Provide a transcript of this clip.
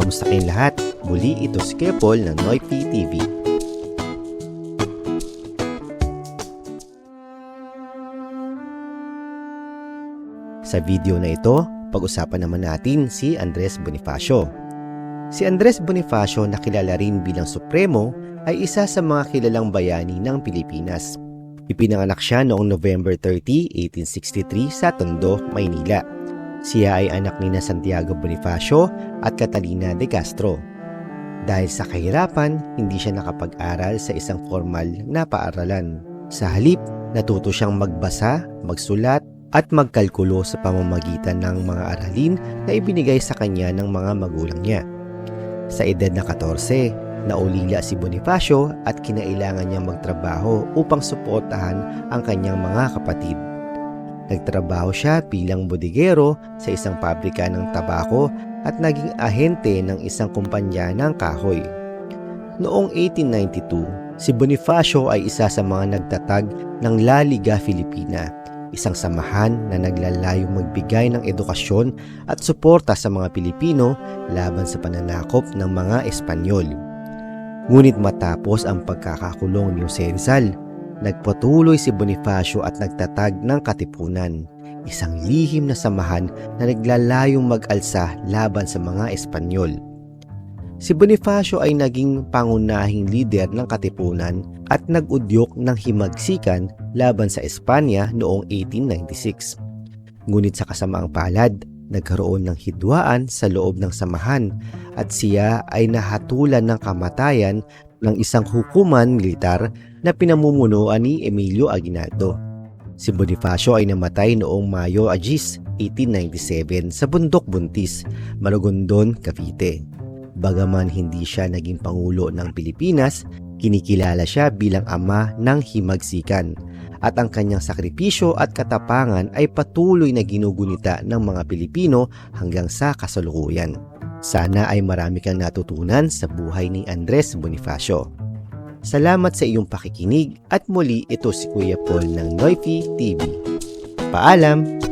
Kamusta kayong lahat? Muli ito si Paul ng Noypi TV. Sa video na ito, pag-usapan naman natin si Andres Bonifacio. Si Andres Bonifacio na kilala rin bilang Supremo ay isa sa mga kilalang bayani ng Pilipinas. Ipinanganak siya noong November 30, 1863 sa Tondo, Maynila. Siya ay anak ni na Santiago Bonifacio at Catalina de Castro. Dahil sa kahirapan, hindi siya nakapag-aral sa isang formal na paaralan. Sa halip, natuto siyang magbasa, magsulat, at magkalkulo sa pamamagitan ng mga aralin na ibinigay sa kanya ng mga magulang niya. Sa edad na 14, naulila si Bonifacio at kinailangan niyang magtrabaho upang suportahan ang kanyang mga kapatid. Nagtrabaho siya bilang bodigero sa isang pabrika ng tabako at naging ahente ng isang kumpanya ng kahoy. Noong 1892, si Bonifacio ay isa sa mga nagtatag ng La Liga Filipina, isang samahan na naglalayong magbigay ng edukasyon at suporta sa mga Pilipino laban sa pananakop ng mga Espanyol. Ngunit matapos ang pagkakakulong ni Jose Rizal, nagpatuloy si Bonifacio at nagtatag ng Katipunan, isang lihim na samahan na naglalayong mag-alsa laban sa mga Espanyol. Si Bonifacio ay naging pangunahing lider ng Katipunan at nag-udyok ng himagsikan laban sa Espanya noong 1896. Ngunit sa kasamaang palad, nagkaroon ng hidwaan sa loob ng samahan at siya ay nahatulan ng kamatayan ng isang hukuman militar na pinamumunuan ni Emilio Aguinaldo. Si Bonifacio ay namatay noong Mayo Agis 1897 sa Bundok Buntis, Maragondon, Cavite. Bagaman hindi siya naging pangulo ng Pilipinas, kinikilala siya bilang ama ng himagsikan at ang kanyang sakripisyo at katapangan ay patuloy na ginugunita ng mga Pilipino hanggang sa kasalukuyan. Sana ay marami kang natutunan sa buhay ni Andres Bonifacio. Salamat sa iyong pakikinig at muli ito si Kuya Paul ng Noifi TV. Paalam!